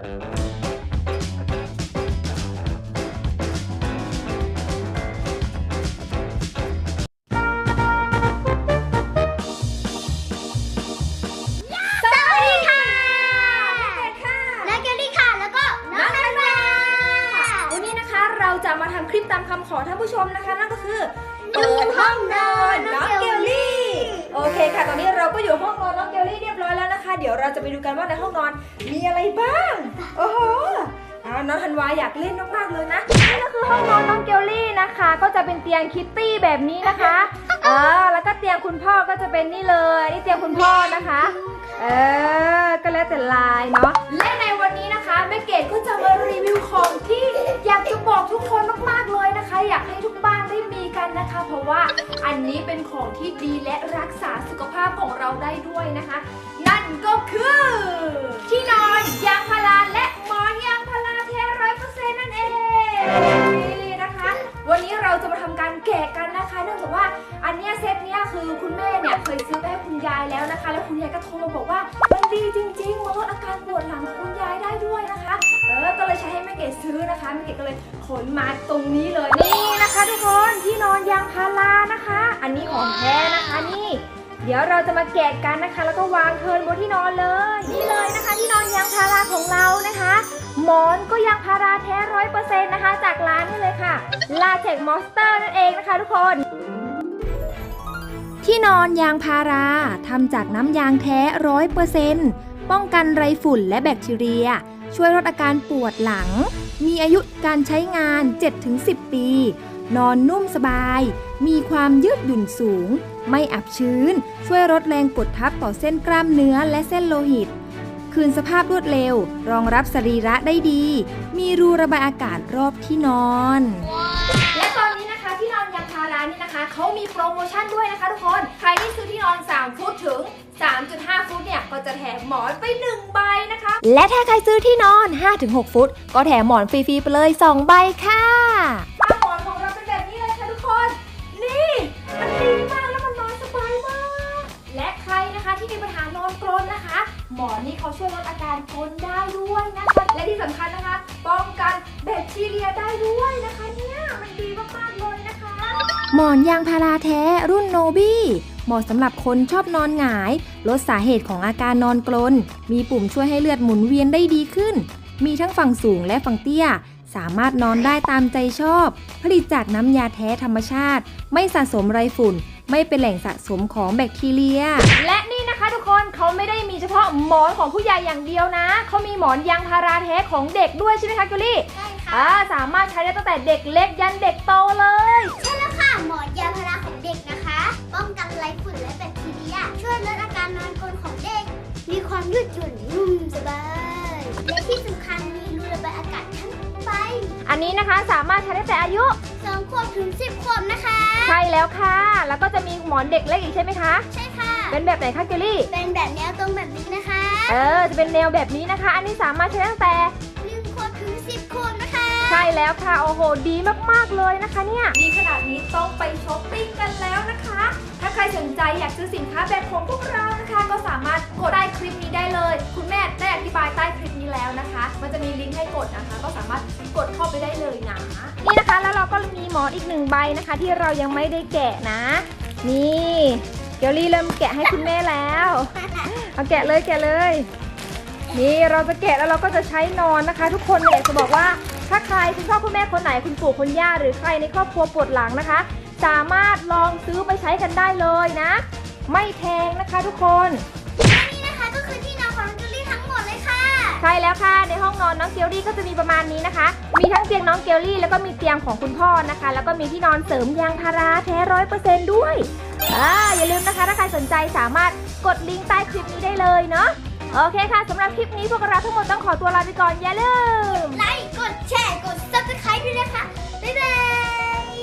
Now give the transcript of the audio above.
สวัสดีค่ะนักเกลลี่ค่ะ แล้วก็น้องนันวาวันนี้นะคะเราจะมาทำคลิปตามคำขอท่านผู้ชมนะคะ นั่นก็คือเปิดห้องนอนน้องเกลลี่ โอเคค่ะ ตอนนี้เราก็อยู่ห้องนอนน้องเกลลี่เรียบร้อยแล้วนะคะ เดี๋ยวเราจะไปดูกันว่าในห้องนอนมีอะไรบ้าง โอ้โหอ่าน้องธันวาอยากเล่นมากๆเลยนะ นี่ก็คือห้องนอนน้องเกลลี่นะคะ ก็จะเป็นเตียงคิตตี้แบบนี้นะคะอ่าแล้วก็เตียงคุณพ่อก็จะเป็นนี่เลยนี่เตียงคุณพ่อนะคะ เออ ก็แล้วแต่ลายเนาะ และในวันนี้นะคะแม่เกดก็จะมารีวิวของที่อยากจะบอกทุกคนมากๆเลยนะคะ อยากให้ทุกบ้านได้มีกันนะคะ เพราะว่าอันนี้เป็นของที่ดีและ กษาสุขภาพของเราได้ด้วยนะคะ นั่นก็คือ ที่นอนยางพาราและหมอนยางพาราแท้ร้อยเปอร์เซ็นต์นั่นเองนี่นะคะ วันนี้เราจะมาทำการแกะกันนะคะ เนื่องจากว่าอันเนี้ยเซตเนี้ยคือคุณแม่เนี่ยเคยซื้อไปให้คุณยายแล้วนะคะ แล้วคุณยายก็โทรมาบอกว่ามันดีจริงๆมันลดอาการปวดหลังของคุณยายได้ด้วยนะคะเออก็เลยใช้ให้แม่เกดซื้อนะคะแม่เกดก็เลยขนมาตรงนี้เลยนี่นะคะ ทุกคนที่นอนยางพารานะคะ อันนี้ของแท้นะคะ เดี๋ยวเราจะมาแกะกันนะคะ แล้วก็วางเทินบนที่นอนเลย นี่เลยนะคะ ที่นอนยางพาราของเรานะคะ หมอนก็ยางพาราแท้ร้อยเปอร์เซ็นต์นะคะ จากร้านนี่เลยค่ะลาเทคมอสเตอร์นั่นเองนะคะทุกคน ที่นอนยางพาราทำจากน้ำยางแท้ร้อยเปอร์เซ็นต์ป้องกันไรฝุ่นและแบคทีเรีย ช่วยลดอาการปวดหลัง มีอายุการใช้งาน 7-10 ปี นอนนุ่มสบาย มีความยืดหยุ่นสูง ไม่อับชื้น ช่วยลดแรงกดทับต่อเส้นกล้ามเนื้อและเส้นโลหิต คืนสภาพรวดเร็ว รองรับสรีระได้ดี มีรูระบายอากาศรอบที่นอน และตอนนี้นะคะที่นอนยางพารานี่นะคะเขามีโปรโมชั่นด้วยนะคะทุกคน ใครที่ซื้อที่นอน 3 ฟุตถึง 3.5 ฟุตเนี่ยก็จะแถมหมอนไป 1 ใบนะคะ และถ้าใครซื้อที่นอน 5-6 ฟุต ก็แถมหมอนฟรีๆไปเลย 2 ใบค่ะ ดอาการกรนได้ด้วยนะคะ และที่สำคัญนะคะ ป้องกันแบคทีเรียได้ด้วยนะคะเนี่ยมันดีมากๆเลยนะคะ หมอนยางพาราแท้รุ่นโนบี้เหมาะสำหรับคนชอบนอนหงาย ลดสาเหตุของอาการนอนกรนมีปุ่มช่วยให้เลือดหมุนเวียนได้ดีขึ้น มีทั้งฝั่งสูงและฝั่งเตี้ย สามารถนอนได้ตามใจชอบ ผลิตจากน้ำยาแท้ธรรมชาติ ไม่สะสมไรฝุ่น ไม่เป็นแหล่งสะสมของแบคทีเรีย และนี่ นะคะทุกคนเขาไม่ได้มีเฉพาะหมอนของผู้ใหญ่อย่างเดียวนะ เขามีหมอนยางพาราแท้ของเด็กด้วยใช่ไหมคะกุลี่ใช่ค่ะอ่าสามารถใช้ได้ตั้งแต่เด็กเล็กยันเด็กโตเลย ใช่แล้วค่ะหมอนยางพาราของเด็กนะคะ ป้องกันไรฝุ่นและแบคทีเรีย ช่วยลดอาการนอนกรนของเด็ก มีความยืดหยุ่นนุ่มสบาย และที่สำคัญมีรูระบายอากาศทั้งใบอันนี้นะคะสามารถใช้ได้แต่อายุสองขวบถึงสิบขวบนะคะ ใช่แล้วค่ะ แล้วก็จะมีหมอนเด็กเล็กอีกใช่ไหมคะ ใช่ค่ะ เป็นแบบไหนคะเกลลี่ เป็นแบบแนวตรงแบบนี้นะคะเออ จะเป็นแนวแบบนี้นะคะ อันนี้สามารถใช้ตั้งแต่หนึ่งขวบถึงสิบขวบนะคะ ใช่แล้วค่ะ โอ้โห ดีมากๆเลยนะคะเนี่ย ดีขนาดนี้ต้องไปช้อปปิ้งกันแล้วนะคะ ถ้าใครสนใจอยากซื้อสินค้าแบบของพวกเรานะคะ ก็สามารถกดใต้คลิปนี้ได้เลย คุณแม่ได้อธิบายใต้คลิปนี้แล้วนะคะ มันจะมีลิงก์ให้กดนะคะ ก็สามารถกดเข้าไปได้เลยนะ นี่นะคะ แล้วเราก็มีหมอนอีกหนึ่งใบนะคะ ที่เรายังไม่ได้แกะนะ นี่ เกลลี่เริ่มแกะให้คุณแม่แล้วเอาแกะเลยแกะเลย นี่เราจะแกะแล้วเราก็จะใช้นอนนะคะ ทุกคนเนี่ยจะบอกว่าถ้าใครคุณพ่อคุณแม่คนไหนคุณปู่คุณย่าหรือใครในครอบครัวปวดหลังนะคะ สามารถลองซื้อไปใช้กันได้เลยนะ ไม่แพงนะคะทุกคนนี่นะคะก็คือที่นอนของน้องจูลี่ทั้งหมดเลยค่ะ ใช่แล้วค่ะในห้องนอนน้องเกลลี่ก็จะมีประมาณนี้นะคะ มีทั้งเตียงน้องเกลลี่แล้วก็มีเตียงของคุณพ่อนะคะ แล้วก็มีที่นอนเสริมยางพาราแท้ร้อยเปอร์เซนต์ด้วย อ่าอย่าลืมนะคะ ถ้าใครสนใจสามารถกดลิงก์ใต้คลิปนี้ได้เลยเนาะโอเคค่ะสำหรับคลิปนี้พวกเราทั้งหมดต้องขอตัวลาไปก่อนอย่าลืม ไลค์ กดแชร์ กด subscribe ด้วยนะคะ บ๊ายบาย